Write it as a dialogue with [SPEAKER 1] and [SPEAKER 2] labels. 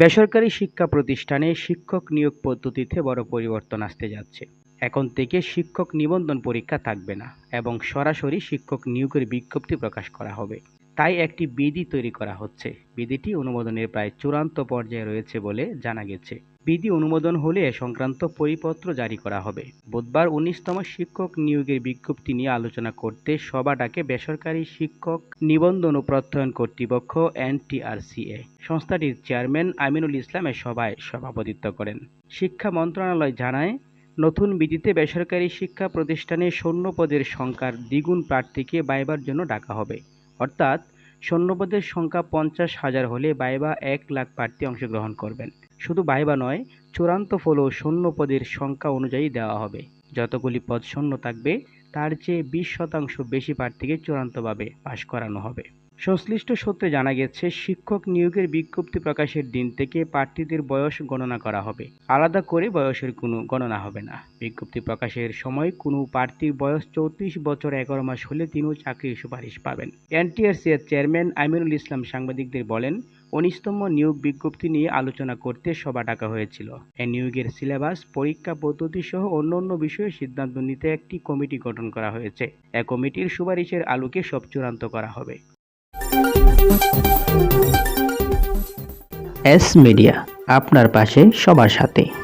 [SPEAKER 1] বেসরকারি শিক্ষা প্রতিষ্ঠানে শিক্ষক নিয়োগ পদ্ধতিতে বড় পরিবর্তন আসতে যাচ্ছে। এখন থেকে শিক্ষক নিবন্ধন পরীক্ষা থাকবে না এবং সরাসরি শিক্ষক নিয়োগের বিজ্ঞপ্তি প্রকাশ করা হবে। তাই একটি বিধি তৈরি করা হচ্ছে। বিধিটি অনুমোদনের প্রায় চূড়ান্ত পর্যায়ে রয়েছে বলে জানা গেছে। বিধি অনুমোদন হলে সংক্রান্ত পরিপত্র জারি করা হবে। বুধবার উনিশতম শিক্ষক নিয়োগের বিজ্ঞপ্তি নিয়ে আলোচনা করতে সভা ডাকে বেসরকারি শিক্ষক নিবন্ধন ও প্রত্যয়ন কর্তৃপক্ষ এনটিআরসিএ। সংস্থাটির চেয়ারম্যান আমিনুল ইসলাম এ সভায় সভাপতিত্ব করেন। শিক্ষা মন্ত্রণালয় জানায়, নতুন বিধিতে বেসরকারি শিক্ষা প্রতিষ্ঠানে শূন্য পদের সংখ্যার দ্বিগুণ প্রার্থীকে বাইবার জন্য ডাকা হবে। অর্থাৎ শূন্যপদের সংখ্যা পঞ্চাশ হাজার হলে বাইবা এক লাখ প্রার্থী অংশগ্রহণ করবেন। শুধু বাইবা নয়, চূড়ান্ত ফলও সৈন্যপদের সংখ্যা অনুযায়ী দেওয়া হবে। যতগুলি পদ শূন্য থাকবে, তার চেয়ে বিশ শতাংশ বেশি প্রার্থীকে চূড়ান্তভাবে পাশ করানো হবে। সংশ্লিষ্ট সূত্রে জানা গেছে, শিক্ষক নিয়োগের বিজ্ঞপ্তি প্রকাশের দিন থেকে প্রার্থীদের বয়স গণনা করা হবে। আলাদা করে বয়সের কোনো গণনা হবে না। বিজ্ঞপ্তি প্রকাশের সময় কোনো প্রার্থীর বয়স চৌত্রিশ বছর এগারো মাস হলে তিনিও চাকরির সুপারিশ পাবেন। এনটিআরসি এর চেয়ারম্যান আমিনুল ইসলাম সাংবাদিকদের বলেন, উনিশতম নিয়োগ বিজ্ঞপ্তি নিয়ে আলোচনা করতে সভা ডাকা হয়েছিল। এ নিয়োগের সিলেবাস, পরীক্ষা পদ্ধতি সহ অন্যান্য বিষয়ে সিদ্ধান্ত নিতে একটি কমিটি গঠন করা হয়েছে। এ কমিটির সুপারিশের আলোকে সব চূড়ান্ত করা হবে।
[SPEAKER 2] এস মিডিয়া আপনার পাশে সবার সাথে।